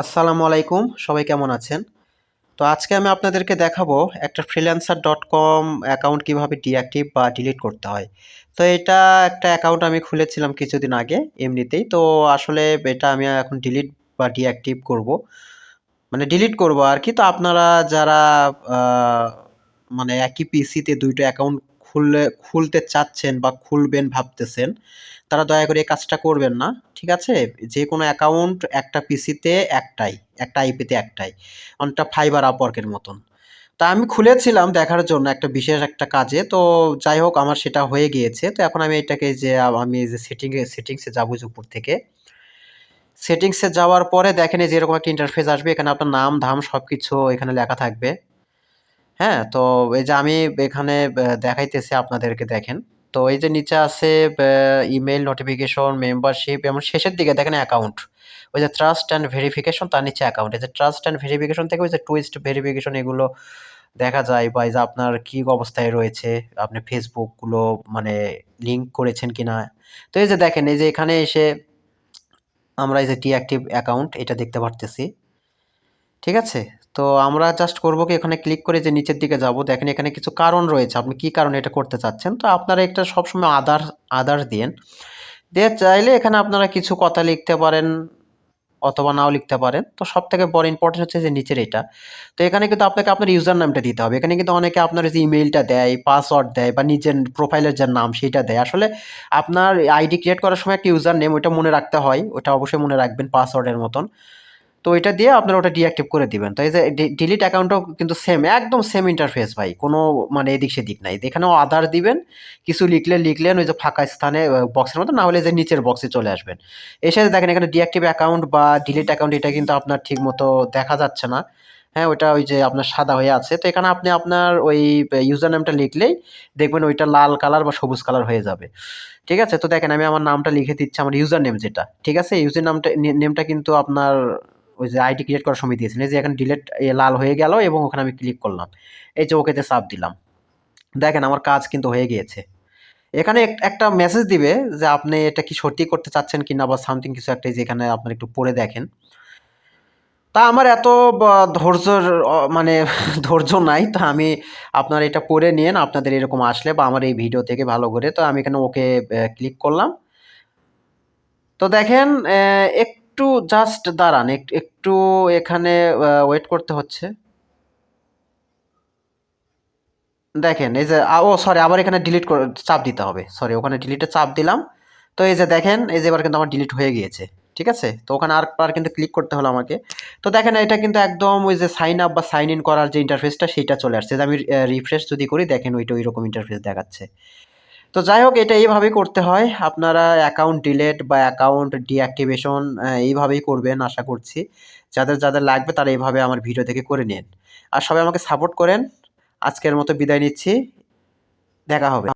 আসসালামু আলাইকুম, সবাই কেমন আছেন? তো আজকে আমি আপনাদেরকে দেখাবো একটা ফ্রিল্যান্সার ডট কম অ্যাকাউন্ট কীভাবে ডিঅ্যাক্টিভ বা ডিলিট করতে হয়। তো এটা একটা অ্যাকাউন্ট আমি খুলেছিলাম কিছুদিন আগে এমনিতেই। তো আসলে এটা আমি এখন ডিলিট বা ডিঅ্যাক্টিভ করব। মানে ডিলিট করব আর কি। তো আপনারা যারা মানে একই পিসিতে দুইটো অ্যাকাউন্ট খুললে, খুলতে চাচ্ছেন বা খুলবেন ভাবতেছেন, তারা দয়া করে এই কাজটা করবেন না, ঠিক আছে? যে কোনো অ্যাকাউন্ট একটা পিসিতে একটাই, একটা আইপিতে একটাই, অনেকটা ফাইবার আপওয়ার্কের মতন। তা আমি খুলেছিলাম দেখার জন্য একটা বিশেষ একটা কাজে, তো যাই হোক আমার সেটা হয়ে গিয়েছে। তো এখন আমি এটাকে যে আমি যে সেটিংয়ে সেটিংসে যাব উপর থেকে। সেটিংসে যাওয়ার পরে দেখেন যে এরকম একটা ইন্টারফেস আসবে, এখানে আপনার নাম, ধাম সব কিছু এখানে লেখা থাকবে। হ্যাঁ তো এই যে আমি এখানে দেখাইতেছি আপনাদেরকে, দেখেন। তো এই যে নিচে আছে ইমেল নোটিফিকেশন মেম্বারশিপ এমন শেষের দিকে দেখেন অ্যাকাউন্ট ওই যে ট্রাস্ট অ্যান্ড ভেরিফিকেশন তার নিচে অ্যাকাউন্ট এই যে ট্রাস্ট অ্যান্ড ভেরিফিকেশন থেকে ওই যে টুইস্ট ভেরিফিকেশন এগুলো দেখা যায় বা এই যে আপনার কি অবস্থায় রয়েছে, আপনি ফেসবুকগুলো মানে লিঙ্ক করেছেন কিনা। তো এই যে দেখেন, এই যে এখানে এসে আমরা এই যে ডিঅ্যাক্টিভ অ্যাকাউন্ট এটা দেখতে পারতেছি। ঠিক আছে? তো আমরা জাস্ট করব কি, এখানে ক্লিক করে যে নিচের দিকে যাব। দেখেন এখানে কিছু কারণ রয়েছে, আপনি কি কারণে এটা করতে চাচ্ছেন? তো আপনারা একটা সবসময় আদার আদার দিন দিয়ে চাইলে এখানে আপনারা কিছু কথা লিখতে পারেন অথবা নাও লিখতে পারেন। তো সব থেকে বড় ইম্পর্টেন্ট হচ্ছে যে নিচের এটা। তো এখানে কিন্তু আপনাকে আপনার ইউজার নামটা দিতে হবে। এখানে কিন্তু অনেকে আপনার যে ইমেলটা দেয় পাসওয়ার্ড দেয় বা নিজের প্রোফাইলের যে নাম সেটা দেয়। আসলে আপনার আইডি ক্রিয়েট করার সময় একটা ইউজার নেম ওটা মনে রাখতে হয়। ওটা অবশ্যই মনে রাখবেন পাসওয়ার্ডের মতন। তো এটা দিয়ে আপনারা ওটা ডিঅ্যাক্টিভ করে দিবেন। তো এই যে ডিলিট অ্যাকাউন্টও কিন্তু সেম একদম সেম ইন্টারফেস ভাই। কোনো মানে এদিক সেদিক নাই। এখানেও আধার দিবেন, কিছু লিখলে লিখলেন, ওই যে ফাঁকা স্থানে বক্সের মতো, না হলে যে নিচের বক্সে চলে আসবেন। এসে দেখেন এখানে ডিঅ্যাক্টিভ অ্যাকাউন্ট বা ডিলিট অ্যাকাউন্ট এটা কিন্তু আপনার ঠিক মতো দেখা যাচ্ছে না। হ্যাঁ ওইটা ওই যে আপনার সাদা হয়ে আছে। তো এখানে আপনি আপনার ওই ইউজার নামটা লিখলেই দেখবেন ওইটা লাল কালার বা সবুজ কালার হয়ে যাবে। ঠিক আছে? তো দেখেন আমি আমার নামটা লিখে দিচ্ছি, আমার ইউজার নেম যেটা। ঠিক আছে? ইউজার নামটা নেমটা কিন্তু আপনার ওই যে আইডি ক্রিয়েট করার সময় দিয়েছেন। এই যে এখানে ডিলেট লাল হয়ে গেল এবং ওখানে আমি ক্লিক করলাম। এই যে ওকেতে চাপ দিলাম। দেখেন আমার কাজ কিন্তু হয়ে গিয়েছে। এখানে এক- একটা মেসেজ দিবে যে আপনি এটা কি সত্যি করতে চাচ্ছেন কি না বা সামথিং কিছু একটা যেখানে আপনার একটু পড়ে দেখেন। তা আমার এত ধৈর্যর মানে ধৈর্য নাই। তা আমি আপনার এটা পড়ে নিন আপনাদের এরকম আসলে বা আমার এই ভিডিও থেকে ভালো করে। তো আমি এখানে ওকে ক্লিক করলাম। তো দেখেন আহ, একটু জাস্ট দাঁড়ান একটু এখানে ওয়েট করতে হচ্ছে। দেখেন, এই যে ও সরি আবার এখানে ডিলিট চাপ দিতে হবে। সরি ওখানে ডিলিটে চাপ দিলাম। তো এই যে দেখেন, এই যে এবার কিন্তু আমার ডিলিট হয়ে গিয়েছে, ঠিক আছে? তো ওখানে আর আর কিন্তু ক্লিক করতে হলো আমাকে। তো দেখেন, এটা কিন্তু একদম ওই যে সাইন আপ বা সাইন ইন করার যে ইন্টারফেসটা সেইটা চলে আসছে। যে আমি রিফ্রেশ যদি করি, দেখেন ওইটা ওই রকম ইন্টারফেস দেখাচ্ছে। তো যাই হোক, এটা এইভাবেই করতে হয়। আপনারা অ্যাকাউন্ট ডিলেট বা অ্যাকাউন্ট ডিঅ্যাক্টিভেশন এইভাবেই করবেন আশা করছি। যাদের যাদের লাগবে তারা এইভাবে আমার ভিডিও থেকে করে নিন। আর সবাই আমাকে সাপোর্ট করেন। আজকের মতো বিদায় নিচ্ছি। দেখা হবে।